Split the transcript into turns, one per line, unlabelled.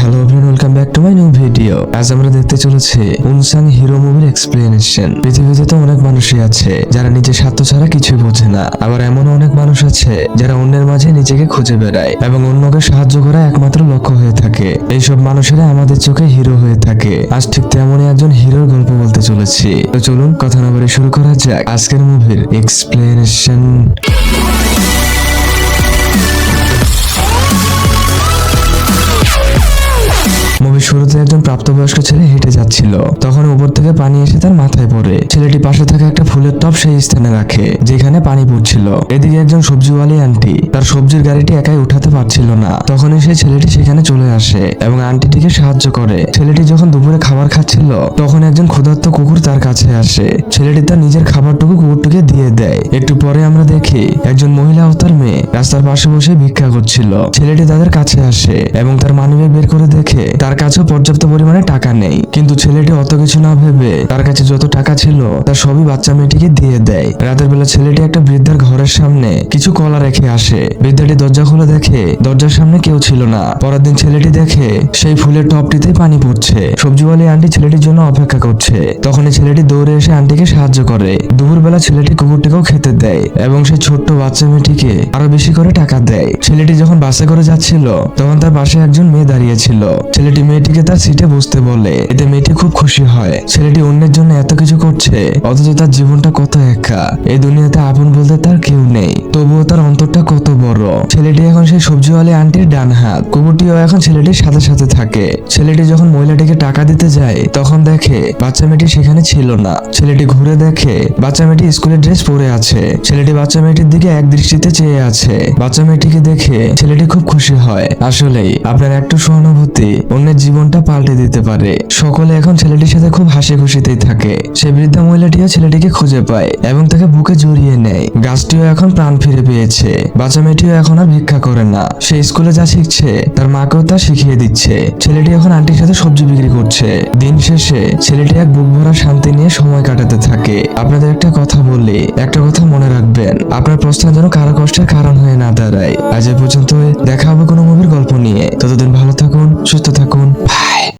Hello everyone welcome back to my new video আজ আমরা দেখতে চলেছি উনসাং হিরো মুভির এক্সপ্লেনেশন পৃথিবীতে তো অনেক মানুষই আছে, যারা নিজের স্বার্থ ছাড়া কিছুই বোঝে না। আবার এমন অনেক মানুষ আছে, যারা অন্যের মাঝে নিজেকে খুঁজে বেড়ায় এবং অন্যকে সাহায্য করা একমাত্র লক্ষ্য হয়ে থাকে। এইসব মানুষেরা আমাদের চোখে হিরো হয়ে থাকে। আজ ঠিক তেমনই একজন হিরোর গল্প বলতে চলেছি। তো চলুন, কথা না বলে শুরু করা যাক আজকের মুভির এক্সপ্লেনেশন প্রাপ্তবয়স্ক ছেলে হেঁটে যাচ্ছিল। তখন উপর থেকে পানি এসে তার মাথায় পড়ে। ছেলেটি পাশে থাকা একটা ফুলের টব সেই স্থানে রাখে, যেখানে পানি পড়ছিল। এদিকে একজন সবজিওয়ালি আন্টি, তার সবজির গাড়িটি একাই উঠাতে পারছিল না। তখনই সেই ছেলেটি সেখানে চলে আসে এবং আন্টিটিকে সাহায্য করে। ছেলেটি যখন দুপুরে খাবার খাচ্ছিল, তখন একজন ক্ষুধার্ত কুকুর তার কাছে আসে। ছেলেটি তার নিজের খাবারটুকু কুকুরটিকে দিয়ে দেয়। একটু পরে আমরা দেখি, একজন মহিলা ও তার মেয়ে রাস্তার পাশে বসে ভিক্ষা করছিল। ছেলেটি তাদের কাছে আসে এবং তার মানিব্যাগ বের করে দেখে, তার কাছেও পর্যাপ্ত পরিমাণে টাকা নেই। কিন্তু ছেলেটি অত কিছু না ভেবে তার কাছে যত টাকা ছিল তার সবই বাচ্চা মেয়েটিকে দিয়ে দেয়। রাতের বেলা ছেলেটি একটা বৃদ্ধার ঘরের সামনে কিছু কলা রেখে আসে। বৃদ্ধাটি দরজা খুলে দেখে দরজার সামনে কেউ ছিল না। পরের দিন ছেলেটি দেখে সেই ফুলের টপটিতে পানি পড়ছে। সবজিওয়ালি আন্টি ছেলেটির জন্য অপেক্ষা করছে। তখনই ছেলেটি দৌড়ে এসে আন্টিকে সাহায্য করে। দুপুরবেলা ছেলেটি কুকুরটিকেও খেতে দেয় এবং সেই ছোট্ট বাচ্চা মেয়েটিকে আরও বেশি করে টাকা দেয়। ছেলেটি যখন বাসে করে যাচ্ছিল, তখন তার পাশে একজন মেয়ে দাঁড়িয়েছিল ছেলেটি মেয়েটিকে তার সিটে বসতে বলে, এতে মেয়েটি খুব খুশি হয়। ছেলেটি অন্যের জন্য এত কিছু করছে, অথচ তার জীবনটা কত একা। এই দুনিয়াতে আপন বলতে তার কেউ ছেলেটি এখন সেই সবজিওয়ালি আন্টির ডান হাত। কুকুরটিও এখন ছেলেটির সাথে সাথে থাকে। ছেলেটি যখন মহিলাটিকে টাকা দিতে যায়, তখন দেখে বাচ্চা মেয়েটি সেখানে ছিল না। ছেলেটি ঘুরে দেখে বাচ্চা মেয়েটি স্কুলের ড্রেস পরে আছে। ছেলেটি বাচ্চা মেয়েটির দিকে এক দৃষ্টিতে চেয়ে আছে। বাচ্চা মেয়েটিকে দেখে ছেলেটি খুব খুশি হয়। আসলেই, আপনার একটু সহানুভূতি অন্যের জীবনটা পাল্টে দিতে পারে। সকলে এখন ছেলেটির সাথে খুব হাসি খুশিতেই থাকে। সে বৃদ্ধা মহিলাটিও ছেলেটিকে খুঁজে পায় এবং তাকে বুকে জড়িয়ে নেয়। গাছটিও এখন প্রাণ ফিরে পেয়েছে। বাচ্চা মেয়েটিও এখন আর ভিক্ষা করে না। সে স্কুলে যা শিখছে, তার মাকেও তা শিখিয়ে দিচ্ছে। ছেলেটি এখন আন্টির সাথে সবজি বিক্রি করছে। দিন শেষে ছেলেটি এক বুক ভরা শান্তি নিয়ে সময় কাটাতে থাকে। আপনাদের একটা কথা বলি, একটা কথা মনে রাখবেন। আপনার প্রস্থান যেন কারও কষ্টের কারণ হয়ে না দাঁড়ায়। আজ এ পর্যন্ত দেখা হবে কোনো মুভির গল্প নিয়ে। ততদিন ভালো থাকুন, সুস্থ থাকুন।